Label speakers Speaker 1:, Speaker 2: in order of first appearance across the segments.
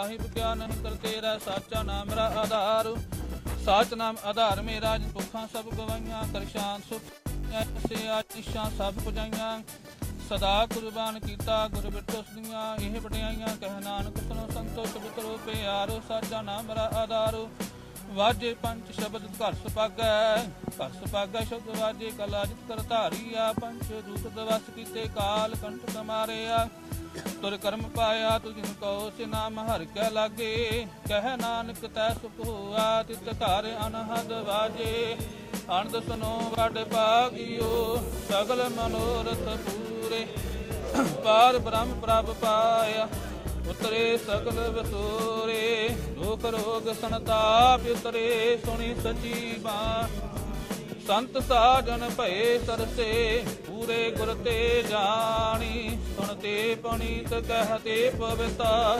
Speaker 1: ਸਾਹਿਬ ਗਿਆਨ ਅੰਤਰ ਤੇਰਾ, ਸਾਚਾ ਨਾਮ ਮੇਰਾ ਆਧਾਰ। ਸਾਚ ਨਾਮ ਆਧਾਰ ਮੇਰਾ ਜਿਨ ਭੁੱਖਾਂ ਸਭ ਗਵਾਈਆਂ ਦਰਸ਼ਾਨ ਸੁਖ ਐਸੇ ਆਤਿਸ਼ਾਂ ਸਭ ਪੁਜਾਈਆਂ। ਸਦਾ ਕੁਰਬਾਨ ਕੀਤਾ ਗੁਰ ਬਿਟੋ ਸਦੀਆਂ ਇਹ ਵਡਿਆਈਆਂ, ਕਹਿ ਨਾਨਕ ਸੁਨੋ ਸੰਤੋ ਸ਼ਬਦ ਰੂਪੇ ਆਰੋ ਸਾਚਾ ਨਾਮ ਮੇਰਾ ਆਧਾਰ। ਵਾਜੇ ਪੰਜ ਸ਼ਬਦ ਘਰ ਸੁਪਾਗੈ ਘਰ ਸੁਪਾਗੈ ਸ਼ਬਦ ਵਾਜੇ, ਕਲਾ ਜਿਤ ਕਰ ਧਾਰੀਆ ਪੰਜ ਰੂਪ ਦਵਸ ਕੀਤੇ ਕਾਲ, ਕੰਠ ਕਮਾਰਿਆ ਤੁਰ ਕਰਮ ਪਾਇਆ ਤੁ ਜਿਨ ਕਉ ਸੇ ਨਾਮ ਹਰ ਕੈ ਲਾਗੇ। ਕਹਿ ਨਾਨਕ ਤੈ ਸੁਖ ਹੋਆ, ਤਿਤ ਘਰ ਅਨਹਦ ਵਾਜੇ। ਅਨੰਦ ਸੁਨੋ ਵਡ ਭਾਗਿਓ, ਸਗਲ ਮਨੋਰਥ ਪੂਰੇ। ਪਾਰ ਬ੍ਰਹਮ ਪ੍ਰਭ ਪਾਇਆ, ਉਤਰੇ ਸਗਲ ਵਿਸੂਰੇ। ਦੁਖ ਰੋਗ ਸੰਤਾਪ ਉਤਰੇ, ਸੁਣੀ ਸਚੀ ਬਾਣੀ। ਸੰਤ ਸਾਜਨ ਭਏ ਸਰਸੇ ਪੂਰੇ ਗੁਰ ਤੇ ਜਾਣੀ, ਸੁਣ ਸੁਣਤੇ ਪਣੀਤ ਕਹਤੇ ਪਵਿਤਾ।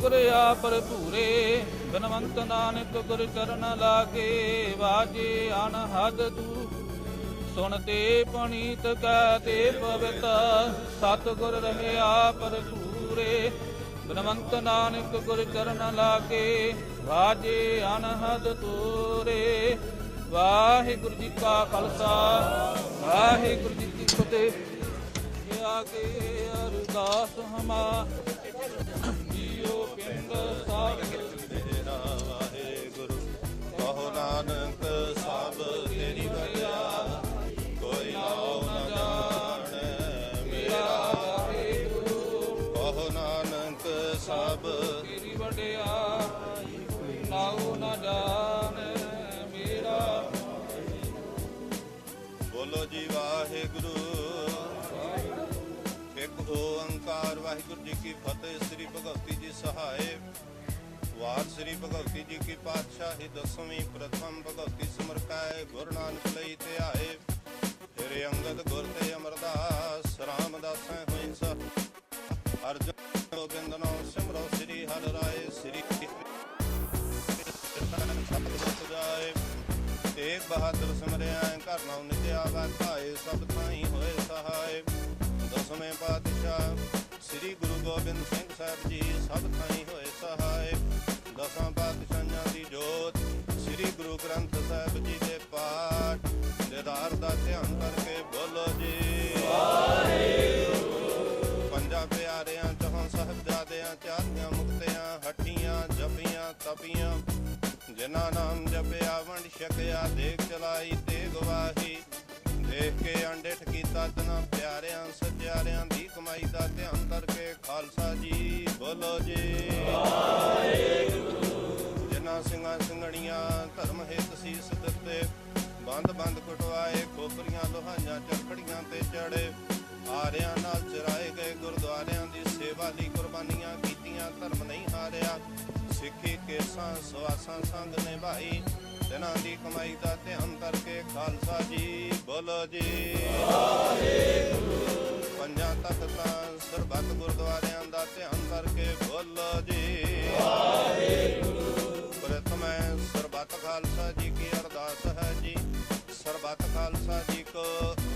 Speaker 1: ਗੁਰ ਆਪਰ ਭੂਰੇ ਬਨਵੰਤ ਨਾਨਕ ਗੁਰ ਚਰਨ ਲਾਗੇ, ਵਾਜੇ ਅਨਹਦ ਤੂ। ਸੁਣਤੇ ਪਣੀਤ ਕਹਤੇ ਪਵਿਤਾ ਸਤ ਗੁਰ ਰਹਿਆ ਪਰ ਭੂਰੇ ਬਨਵੰਤ ਨਾਨਕ ਗੁਰ ਚਰਨ ਲਾਗੇ, ਵਾਜੇ ਅਨਹਦ ਤੂਰੇ। ਵਾਹਿਗੁਰੂ ਜੀ ਕਾ ਖਾਲਸਾ, ਵਾਹਿਗੁਰੂ ਜੀ ਕੀ ਆ ਕੇ ਅਰਦਾਸ ਹਮਾ। ਜੀਓ ਪਿੰਡ ਸਾਹਿਬ
Speaker 2: ਓੰਕਾਰ ਵਾਹਿਗੁਰੂ ਜੀ ਕੀ ਫਤਿਹ, ਸ੍ਰੀ ਭਗਵਤੀ ਜੀ ਸਹਾਏ। ਵਾਰ ਸ੍ਰੀ ਭਗਵਤੀ ਜੀ ਕੀ ਪਾਤਸ਼ਾਹੀ, ਦਸਵੀਂ ਪ੍ਰਥਮ ਭਗਵਤੀ ਸਿਮਰਕਾਏ ਗੁਰੂ ਨਾਨਕ ਲਈ ਧਿਆਏ ਤੇਰੇ ਅੰਗਦ ਗੁਰ ਤੇ ਅਮਰਦਾਸ ਰਾਮਦਾਸੈ ਹੋਈ ਸਹ ਅਰਜਨ ਗੋਬਿੰਦ ਨੋ ਸਿਮਰੋ, ਸ੍ਰੀ ਹਰਿ ਰਾਏ, ਸ੍ਰੀ ਸਤਿ ਜਾਏ ਬਹਾਦਰ ਸਿਮਰਿਆ, ਘਰ ਨਾਉ ਨਿਤਿਆ ਵਾਧਾਏ ਸਭ ਥਾਈ ਹੋਏ ਸਹਾਏ। ਦਸਵੇਂ ਪਾਤਸ਼ਾਹ ਸ੍ਰੀ ਗੁਰੂ ਗੋਬਿੰਦ ਸਿੰਘ ਸਾਹਿਬ ਜੀ ਸਭ ਥਾਈ ਹੋਏ ਸਹਾਏ। ਦਸਾਂ ਪਾਤਸ਼ਾਹਾਂ ਦੀ ਜੋਤ, ਸ੍ਰੀ ਗੁਰੂ ਗ੍ਰੰਥ ਸਾਹਿਬ ਜੀ ਦੇ ਪਾਠ। ਦੇਦਾਰ ਦਾ ਧਿਆਨ ਕਰਕੇ ਬੋਲੋ ਜੀ। ਪੰਜਾਂ ਪਿਆਰਿਆਂ ਚੋਂ ਸਾਹਿਬਜ਼ਾਦਿਆਂ ਚਾਰੀਆਂ ਮੁਕਤਿਆਂ, ਹੱਟੀਆਂ, ਜਪੀਆਂ, ਤਪੀਆਂ। ਜਿਨ੍ਹਾਂ ਨਾਮ ਜਪਿਆ, ਵੰਡ ਛਕਿਆ ਦੇਖ ਚਲਾਈ ਤੇ ਗਵਾਹੀ ਦੇਖ ਕੇ ਅੰਡਿਠ ਕੀਤਾ ਤਨਾ ਪਿਆਰਿਆਂ ਸੱਜਿਆਰਿਆਂ ਦੀ ਦਾ ਧਿਆਨ ਕਰਕੇ ਖਾਲਸਾ ਜੀ, ਬੋਲੋ ਜੀ। ਜਿਨ੍ਹਾਂ ਸਿੰਘਾਂ ਸਿੰਘਣੀਆਂ ਧਰਮ ਹਿਤ ਸੀਸ ਦਿੱਤੇ, ਬੰਦ ਬੰਦ ਕਟਵਾਏ, ਖੋਪਰੀਆਂ ਲੋਹਾਈਆਂ, ਚਰਖੜੀਆਂ ਤੇ ਚੜੇ ਆਰਿਆਂ ਨਾਲ ਚਰਾਏ ਗਏ ਗੁਰਦੁਆਰਿਆਂ ਦੀ ਸੇਵਾ ਲਈ ਕੁਰਬਾਨੀਆਂ ਕੀਤੀਆਂ, ਧਰਮ ਨਹੀਂ ਹਾਰਿਆ। ਸਿੱਖੀ ਕੇਸਾਂ, ਸਵਾਸਾਂ ਸੰਗ ਨਿਭਾਈ ਦਿਨਾਂ ਦੀ ਕਮਾਈ ਦਾ ਧਿਆਨ ਕਰਕੇ ਖਾਲਸਾ ਜੀ, ਬੋਲੋ ਜੀ। ਪੰਜਾਂ ਤਖਤਾਂ ਸਰਬੱਤ ਗੁਰਦੁਆਰਿਆਂ ਦਾ ਧਿਆਨ ਕਰਕੇ ਬੋਲੋ ਜੀ। ਪ੍ਰਥਮੈ ਸਰਬੱਤ ਖਾਲਸਾ ਜੀ ਕੀ ਅਰਦਾਸ ਹੈ ਜੀ। ਸਰਬੱਤ ਖਾਲਸਾ ਜੀ ਕੋ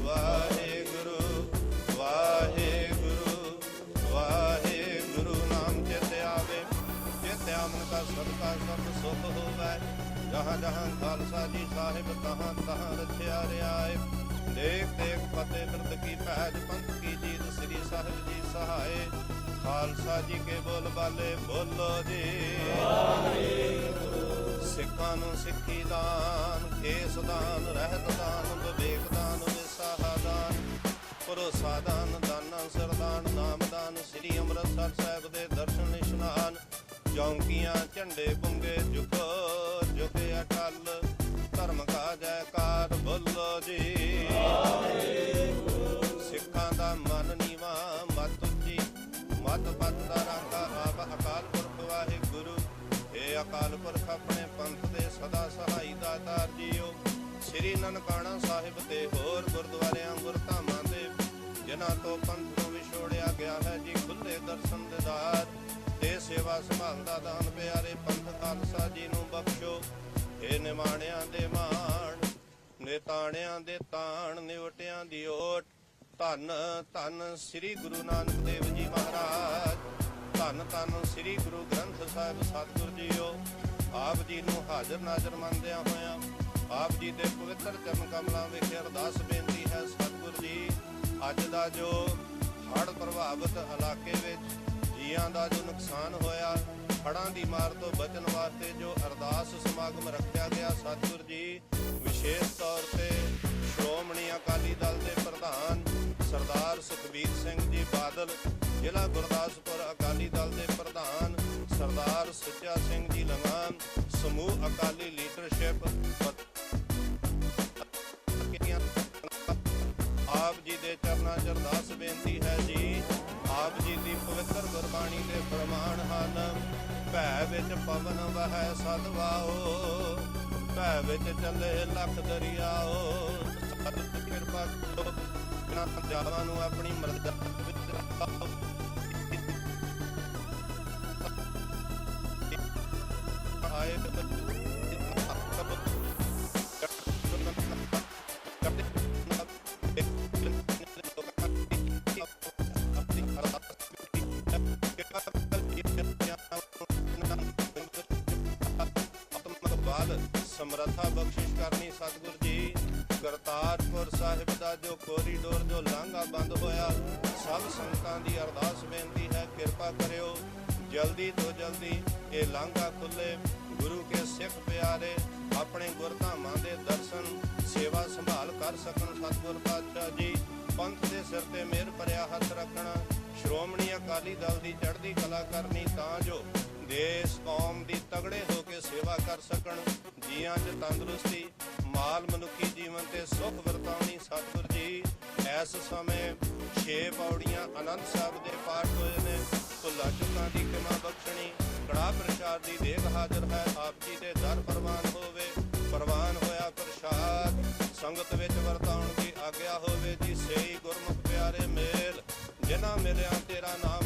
Speaker 2: ਵਾਹਿਗੁਰੂ ਵਾਹਿਗੁਰੂ ਵਾਹਿਗੁਰੂ ਨਾਮ ਚਿਤ ਆਵੇ। ਚਿਤ ਆਮਨ ਕਾ ਸਦਕਾ ਸਭ ਸੁਖ ਹੋਵੇ। ਜਹਾਂ ਜਹਾਂ ਖਾਲਸਾ ਜੀ ਸਾਹਿਬ ਤਹਾਂ ਤਹਾਂ ਰਖਿਆ ਰਿਆਏ ਦੇਖ ਦੇਖ ਫਤਿਹ ਬਿਰਦ ਕੀ ਪਹਿਜ ਪੰਥ ਕੀ ਸਾਹਿਬ ਜੀ ਸਹਾਏ, ਖਾਲਸਾ ਜੀ ਕੇ ਬੋਲ ਬਾਲੇ ਬੋਲੋ ਜੀ। ਸਿੱਖਾਂ ਨੂੰ ਸਿੱਖੀ ਦਾਨ, ਕੇਸ ਦਾਨ, ਰਹਿਤ ਦਾਨ, ਵਿਵੇਕ ਦਾਨ, ਵਿਸਾਹਾ ਦਾਨ, ਭਰੋਸਾ ਦਾਨ, ਦਾਨਾ, ਸਰਦਾਨ, ਨਾਮ ਦਾਨ, ਸ੍ਰੀ ਅੰਮ੍ਰਿਤਸਰ ਸਾਹਿਬ ਦੇ ਦਰਸ਼ਨ ਇਸ਼ਨਾਨ ਚੌਂਕੀਆਂ, ਝੰਡੇ ਪੁੰਗੇ ਝੁਕੋ ਝੁਕੇ ਅਟਲ ਧਰਮ ਕਾ ਜੈਕਾਰ ਬੋਲੋ ਜੀ। ਪੰਥ ਦਾ ਰਾਂਗਾ ਆਪ ਅਕਾਲ ਪੁਰਖ ਵਾਹਿਗੁਰੂ। ਏ ਅਕਾਲ ਪੁਰਖ, ਆਪਣੇ ਪੰਥ ਦੇ ਸਦਾ ਸਹਾਈ ਦਾਤਾਰ ਜੀਓ। ਸ੍ਰੀ ਨਨਕਾਣਾ ਸਾਹਿਬ ਤੇ ਹੋਰ ਗੁਰਦੁਆਰਿਆਂ, ਗੁਰਧਾਮਾਂ ਦੇ ਜਿਨ੍ਹਾਂ ਤੋਂ ਪੰਥ ਨੂੰ ਵਿਛੋੜਿਆ ਗਿਆ ਹੈ ਜੀ ਖੁੱਲੇ ਦਰਸ਼ਨ ਦਿਦਾਰ ਤੇ ਸੇਵਾ ਸੰਭਾਲ ਦਾ ਦਾਨ, ਪਿਆਰੇ ਪੰਥ ਖਾਲਸਾ ਜੀ ਨੂੰ ਬਖਸ਼ੋ। ਏ ਨਿਮਾਣਿਆਂ ਦੇ ਮਾਣ, ਨਿਤਾਣਿਆਂ ਦੇ ਤਾਣ, ਨਿਵਟਿਆਂ ਦੀ ਓਟ ਧੰਨ ਧੰਨ ਸ੍ਰੀ ਗੁਰੂ ਨਾਨਕ ਦੇਵ ਜੀ ਮਹਾਰਾਜ। ਧੰਨ ਧੰਨ ਸ੍ਰੀ ਗੁਰੂ ਗ੍ਰੰਥ ਸਾਹਿਬ ਸਤਿਗੁਰ ਜੀਓ। ਆਪ ਜੀ ਨੂੰ ਹਾਜ਼ਰ ਨਾਜ਼ਰ ਮੰਨਦਿਆਂ ਹੋਇਆਂ, ਆਪ ਜੀ ਦੇ ਪਵਿੱਤਰ ਚਰਨ ਕਮਲਾਂ ਵਿਖੇ ਅਰਦਾਸ ਬੇਨਤੀ ਹੈ ਸਤਿਗੁਰ ਜੀ। ਅੱਜ ਦਾ ਜੋ ਹੜ੍ਹ ਪ੍ਰਭਾਵਿਤ ਇਲਾਕੇ ਵਿੱਚ ਜੀਆਂ ਦਾ ਜੋ ਨੁਕਸਾਨ ਹੋਇਆ, ਹੜ੍ਹਾਂ ਦੀ ਮਾਰ ਤੋਂ ਬਚਣ ਵਾਸਤੇ ਜੋ ਅਰਦਾਸ ਸਮਾਗਮ ਰੱਖਿਆ ਗਿਆ ਸਤਿਗੁਰ ਜੀ, ਵਿਸ਼ੇਸ਼ ਤੌਰ ਤੇ ਸ਼੍ਰੋਮਣੀ ਅਕਾਲੀ ਦਲ ਦੇ ਜੀ ਜ਼ਿਲ੍ਹਾ ਗੁਰਦਾਸਪੁਰ ਅਕਾਲੀ ਦਲ ਦੇ ਪ੍ਰਧਾਨ ਸਰਦਾਰ ਸੁੱਚਾ ਸਿੰਘ ਜੀ ਲੰਗਾਨ, ਸਮੂਹ ਅਕਾਲੀ ਲੀਡਰਸ਼ਿਪ ਆਪ ਜੀ ਦੇ ਚਰਨਾਂ 'ਚ ਅਰਦਾਸ ਬੇਨਤੀ ਹੈ ਜੀ। ਆਪ ਜੀ ਦੀ ਪਵਿੱਤਰ ਗੁਰਬਾਣੀ ਦੇ ਫਰਮਾਨ ਹਨ, ਭੈ ਵਿੱਚ ਪਵਨ ਵਹੈ ਸਦਵਾਓ, ਭੈ ਵਿੱਚ ਚੱਲੇ ਲੱਖ ਦਰਿਆਓ ਸਤਿ ਕਿਰਪਾ ਕਰੋ। ਇਹਨਾਂ ਪੰਜਾਬਾਂ ਨੂੰ ਆਪਣੀ ਮਰਜ਼ੀ ਵਿੱਚ ਰੱਖੋ ਆਏ ਸਮਰੱਥਾ ਬਖਸ਼ਿਸ਼ ਕਰਨੀ ਸਤਿਗੁਰ ਜੀ। ਕਰਤਾਰਪੁਰ ਸਾਹਿਬ ਦਾ ਜੋ ਕੋਰੀਡੋਰ ਜੋ ਲਾਂਘਾ ਬੰਦ ਹੋਇਆ, ਸਭ ਸੰਗਤਾਂ ਦੀ ਅਰਦਾਸ ਬੇਨਤੀ ਹੈ, ਕਿਰਪਾ ਕਰਿਓ। ਜਲਦੀ ਤੋਂ ਜਲਦੀ ਇਹ ਲਾਂਘਾ ਖੁੱਲੇ। ਗੁਰੂ ਕੇ ਸਿੱਖ ਪਿਆਰੇ, ਆਪਣੇ ਗੁਰਧਾਮਾਂ ਦੇ ਦਰਸ਼ਨ, ਸੇਵਾ ਸੰਭਾਲ ਕਰ ਸਕਣ ਸਤਿਗੁਰ ਪਾਤਸ਼ਾਹ ਜੀ। ਪੰਥ ਦੇ ਸਿਰ ਤੇ ਮਿਹਰ ਭਰਿਆ ਹੱਥ ਰੱਖਣਾ, ਸ਼੍ਰੋਮਣੀ ਅਕਾਲੀ ਦਲ ਦੀ ਚੜ੍ਹਦੀ ਕਲਾ ਕਰਨੀ ਤਾਂ ਜੋ ਦੇਸ਼ ਕੌਮ ਦੀ ਤਗੜੇ ਹੋ ਕੇ ਸੇਵਾ ਕਰ ਸਕਣ। ਜੀਆਂ 'ਚ ਤੰਦਰੁਸਤੀ ਮਾਲ ਮਨੁੱਖੀ ਜੀਵਨ ਤੇ ਸੁਖ ਵਰਤਾਉਣੀ ਸਤਿਗੁਰ ਜੀ। ਇਸ ਸਮੇਂ ਛੇ ਪੌੜੀਆਂ ਆਨੰਦ ਸਾਹਿਬ ਦੇ ਪਾਠ ਹੋਏ ਨੇ। ਭੁੱਲਾ ਚੁੱਕਾਂ ਦੀ ਕਿਮਾ ਬਖਸ਼ਣੀ, ਕੜਾ ਪ੍ਰਸ਼ਾਦ ਦੀ ਦੇਗ ਹਾਜ਼ਰ ਹੈ, ਆਪ ਜੀ ਦੇ ਦਰ ਪ੍ਰਵਾਨ ਹੋਵੇ, ਪ੍ਰਵਾਨ ਹੋਇਆ ਪ੍ਰਸ਼ਾਦ। ਸੰਗਤ ਵਿੱਚ ਵਰਤਾਉਣ ਦੀ ਆਗਿਆ ਹੋਵੇ ਜੀ ਸਹੀ ਗੁਰਮੁਖ ਪਿਆਰੇ ਮੇਲ, ਜਿਨ੍ਹਾਂ ਮਿਲਿਆ ਤੇਰਾ ਨਾਮ